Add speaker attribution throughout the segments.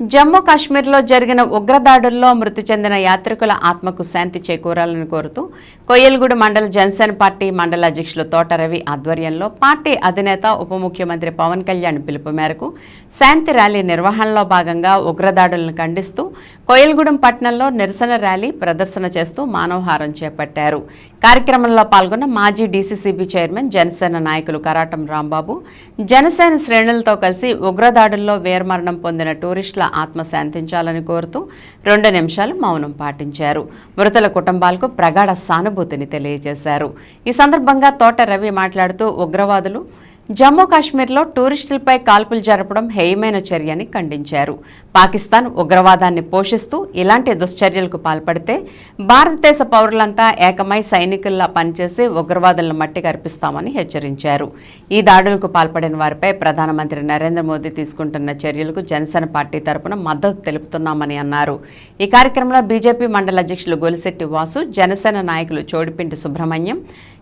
Speaker 1: జమ్మూ కాశ్మీర్లో జరిగిన ఉగ్రదాడుల్లో మృతి చెందిన యాత్రికుల ఆత్మకు శాంతి చేకూరాలని కోరుతూ కొయ్యలగూడ మండల జనసేన పార్టీ మండల అధ్యక్షులు తోటరవి ఆధ్వర్యంలో పార్టీ అధినేత ఉప ముఖ్యమంత్రి పవన్ కళ్యాణ్ పిలుపు మేరకు శాంతి ర్యాలీ నిర్వహణలో భాగంగా ఉగ్రదాడులను ఖండిస్తూ కొయ్యలగూడెం పట్టణంలో నిరసన ర్యాలీ ప్రదర్శన చేస్తూ మానవహారం చేపట్టారు. కార్యక్రమంలో పాల్గొన్న మాజీ డీసీసీబీ చైర్మన్ జనసేన నాయకులు కరాటం రాంబాబు. జనసేన శ్రేణులతో కలిసి ఉగ్రదాడుల్లో వీరమరణం పొందిన టూరిస్టుల ఆత్మ శాంతించాలని కోరుతూ రెండు నిమిషాలు మౌనం పాటించారు. మృతుల కుటుంబాలకు ప్రగాఢ సానుభూతిని తెలియజేశారు. ఈ సందర్భంగా తోట రవి మాట్లాడుతూ ఉగ్రవాదులు జమ్మూ కాశ్మీర్లో టూరిస్టులపై కాల్పులు జరపడం హేయమైన చర్యని ఖండించారు. పాకిస్తాన్ ఉగ్రవాదాన్ని పోషిస్తూ ఇలాంటి దుశ్చర్యలకు పాల్పడితే భారతదేశ పౌరులంతా ఏకమై సైనికుల్లా పనిచేసి ఉగ్రవాదులను మట్టి కరిపిస్తామని హెచ్చరించారు. ఈ దాడులకు పాల్పడిన వారిపై ప్రధానమంత్రి నరేంద్ర మోదీ తీసుకుంటున్న చర్యలకు జనసేన పార్టీ తరపున మద్దతు తెలుపుతున్నామని అన్నారు. ఈ కార్యక్రమంలో బీజేపీ మండల అధ్యక్షులు గొలిశెట్టి వాసు జనసేన నాయకులు చోడిపింటి సుబ్రహ్మణ్యం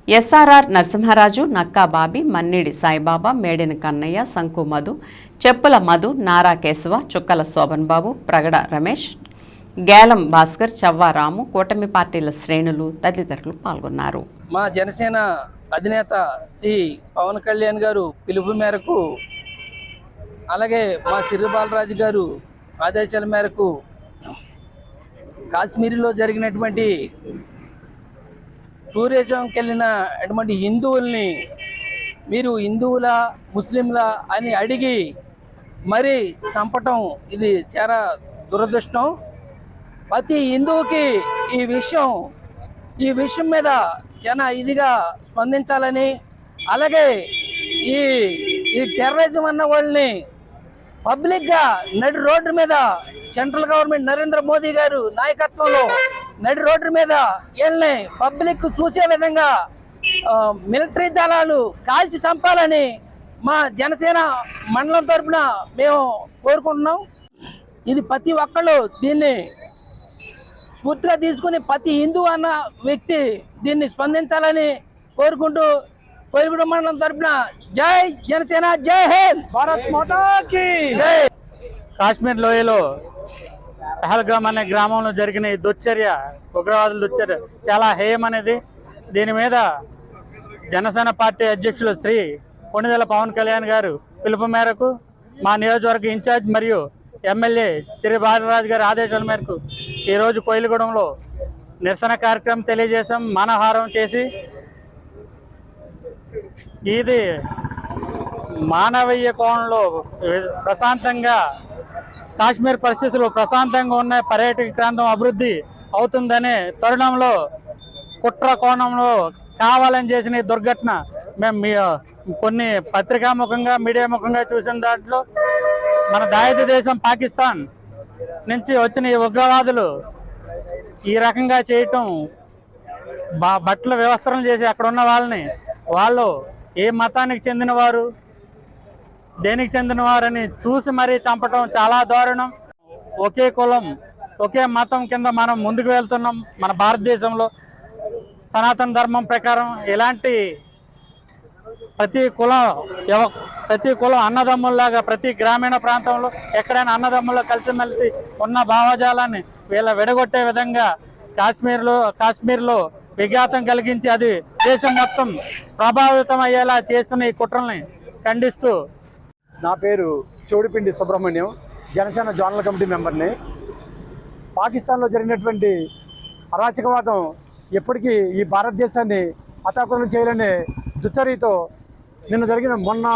Speaker 1: ఎస్ఆర్ఆర్ నరసింహరాజు నక్కా బాబీ మన్నిడి సాయిబాబా మేడిన కన్నయ్య సంకు మధు చెప్పుల మధు నారా కేశవ చుక్కల శోభన్ బాబు ప్రగడ రమేష్ గేలం భాస్కర్ చవ్వారాము కూటమి పార్టీల శ్రేణులు తదితరులు పాల్గొన్నారు.
Speaker 2: మా జనసేన అధినేత శ్రీ పవన్ కళ్యాణ్ గారు పిలుపు మేరకు అలాగే మా చిరు బాలరాజు గారు ఆదేశాల మేరకు కాశ్మీర్లో జరిగినటువంటి టూరిజంకి వెళ్ళిన అటువంటి హిందువుల్ని మీరు హిందువులా ముస్లింలా అని అడిగి మరి చంపటం ఇది చాలా దురదృష్టం. ప్రతి హిందువుకి ఈ విషయం ఈ విషయం మీద చాలా ఇదిగా స్పందించాలని అలాగే ఈ ఈ టెర్రరిజం అన్న వాళ్ళని పబ్లిక్గా నడి రోడ్డు మీద సెంట్రల్ గవర్నమెంట్ నరేంద్ర మోదీ గారు నాయకత్వంలో నడి రోడ్డు మీద వీళ్ళని పబ్లిక్ చూసే విధంగా మిలిటరీ దళాలు కాల్చి చంపాలని మా జనసేన మండలం తరపున మేము కోరుకుంటున్నాం. ఇది ప్రతి ఒక్కళ్ళు దీన్ని స్ఫూర్తిగా తీసుకుని ప్రతి హిందూ అన్న వ్యక్తి దీన్ని స్పందించాలని కోరుకుంటూ కోరుకుంటూ మండలం తరపున జై జనసేన జై హింద్! భారత్ మాతాకి! జై!
Speaker 3: కాశ్మీర్ లోయలో పహల్గామ్ అనే గ్రామంలో జరిగిన ఈ దుశ్చర్య ఉగ్రవాదుల దుశ్చర్య చాలా హేయం అనేది. దీని మీద జనసేన పార్టీ అధ్యక్షులు శ్రీ కొణిదెల పవన్ కళ్యాణ్ గారు పిలుపు మేరకు మా నియోజకవర్గ ఇన్ఛార్జ్ మరియు ఎమ్మెల్యే చిరి భారతరాజు గారి ఆదేశాల మేరకు ఈరోజు కోయిలగూడెంలో నిరసన కార్యక్రమం తెలియజేశాం. మానహారం చేసి ఇది మానవీయ కోణంలో ప్రశాంతంగా కాశ్మీర్ పరిస్థితులు ప్రశాంతంగా ఉన్న పర్యాటక ప్రాంతం అభివృద్ధి అవుతుందనే తరుణంలో కుట్ర కోణంలో కావాలని చేసిన ఈ దుర్ఘటన మేము మీ కొన్ని పత్రికాముఖంగా మీడియా ముఖంగా చూసిన దాంట్లో మన దాయిత దేశం పాకిస్తాన్ నుంచి వచ్చిన ఈ ఉగ్రవాదులు ఈ రకంగా చేయటం బట్టలు వ్యవస్థలు చేసి అక్కడ ఉన్న వాళ్ళని వాళ్ళు ఏ మతానికి చెందిన వారు దేనికి చెందిన వారని చూసి మరీ చంపటం చాలా దారుణం. ఒకే కులం ఒకే మతం కింద మనం ముందుకు వెళ్తున్నాం మన భారతదేశంలో. సనాతన ధర్మం ప్రకారం ఇలాంటి ప్రతి కులం ఎవ- ప్రతి కులం అన్నదమ్ముల్లాగా ప్రతి గ్రామీణ ప్రాంతంలో ఎక్కడైనా అన్నదమ్ముల్లో కలిసిమెలిసి ఉన్న భావజాలాన్ని వీళ్ళ విడగొట్టే విధంగా కాశ్మీర్లో కాశ్మీర్లో విఘాతం కలిగించి అది దేశం మొత్తం ప్రభావితం అయ్యేలా చేస్తున్న ఈ కుట్రల్ని ఖండిస్తూ
Speaker 4: నా పేరు చోడిపిండి సుబ్రహ్మణ్యం జనసేన జోనల్ కమిటీ మెంబర్ని. పాకిస్తాన్లో జరిగినటువంటి అరాచకవాదం ఎప్పటికీ ఈ భారతదేశాన్ని అతాకులం చేయాలనే దుచ్చరితో నిన్న జరిగిన మొన్న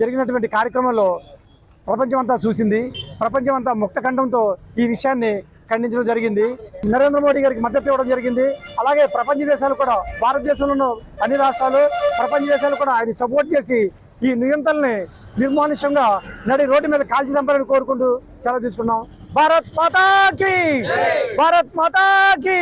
Speaker 4: జరిగినటువంటి కార్యక్రమంలో ప్రపంచమంతా చూసింది. ప్రపంచమంతా ముక్తఖండంతో ఈ విషయాన్ని ఖండించడం జరిగింది. నరేంద్ర మోడీ గారికి మద్దతు ఇవ్వడం జరిగింది. అలాగే ప్రపంచ దేశాలు కూడా భారతదేశంలో అన్ని రాష్ట్రాలు ప్రపంచ దేశాలు కూడా ఆయన సపోర్ట్ చేసి ఈ నియంత్రణని నిర్మానుష్యంగా నడి రోడ్డు మీద కాల్చి చంపాలని కోరుకుంటూ సెలవు తీసుకున్నాం. భారత్ మాతాకి! భారత్ మాతాకి!